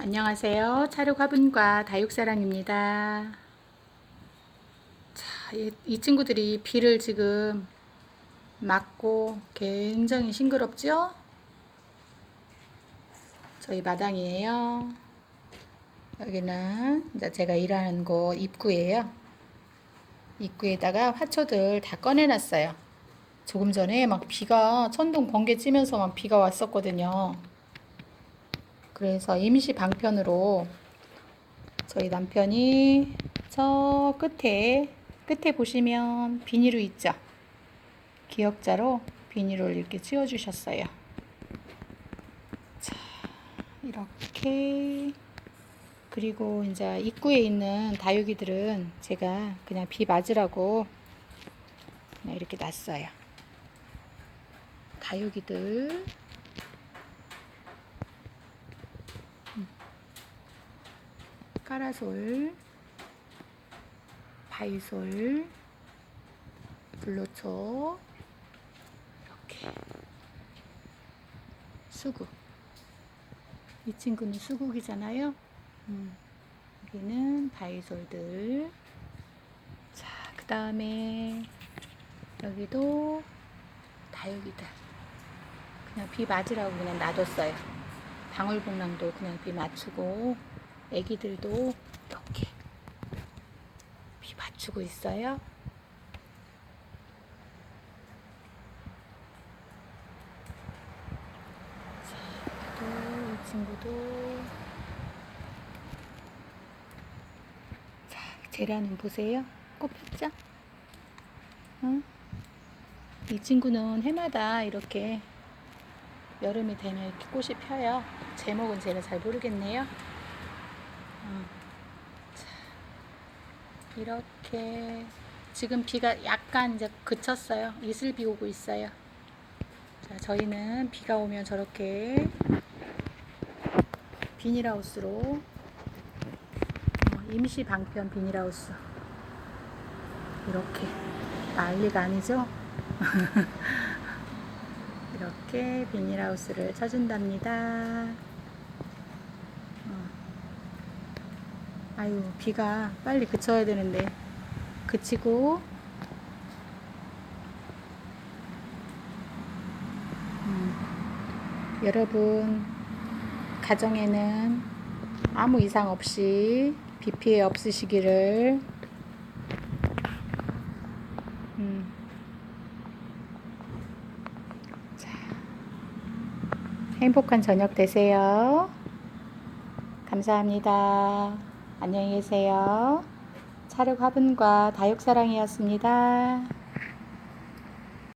안녕하세요. 차륙화분과 다육사랑입니다. 자, 이, 이 친구들이 비를 지금 맞고 굉장히 싱그럽죠? 저희 마당이에요. 여기는 이제 제가 일하는 곳 입구예요. 입구에다가 화초들 다 꺼내놨어요. 조금 전에 막 비가 천둥 번개 치면서 막 비가 왔었거든요. 그래서 임시 방편으로 저희 남편이 저 끝에 끝에 보시면 비닐로 있죠. 기역자로 비닐을 이렇게 씌워 주셨어요. 자, 이렇게 그리고 이제 입구에 있는 다육이들은 제가 그냥 비 맞으라고 그냥 이렇게 놨어요. 다육이들 까라솔, 바이솔, 블로초, 이렇게 수국. 이 친구는 수국이잖아요. 음, 여기는 바이솔들. 자, 그 다음에 여기도 다육이들. 그냥 비 맞으라고 그냥 놔뒀어요. 방울복랑도 그냥 비 맞추고 애기들도 이렇게 비 맞추고 있어요. 이 친구도 자, 제라는 보세요. 꽃 폈죠? 응? 이 친구는 해마다 이렇게 여름이 되면 이렇게 꽃이 펴요. 제목은 제가 잘 모르겠네요. 어. 자, 이렇게 지금 비가 약간 이제 그쳤어요. 이슬비 오고 있어요. 자, 저희는 비가 오면 저렇게 비닐하우스로 어, 임시 방편 비닐하우스 이렇게 난리가 아니죠? 이렇게 비닐하우스를 쳐준답니다. 어. 아유, 비가 빨리 그쳐야 되는데, 그치고, 음, 여러분, 가정에는 아무 이상 없이 비 피해 없으시기를, 음, 자, 행복한 저녁 되세요. 감사합니다. 안녕히 계세요. 차륵 화분과 다육사랑이었습니다.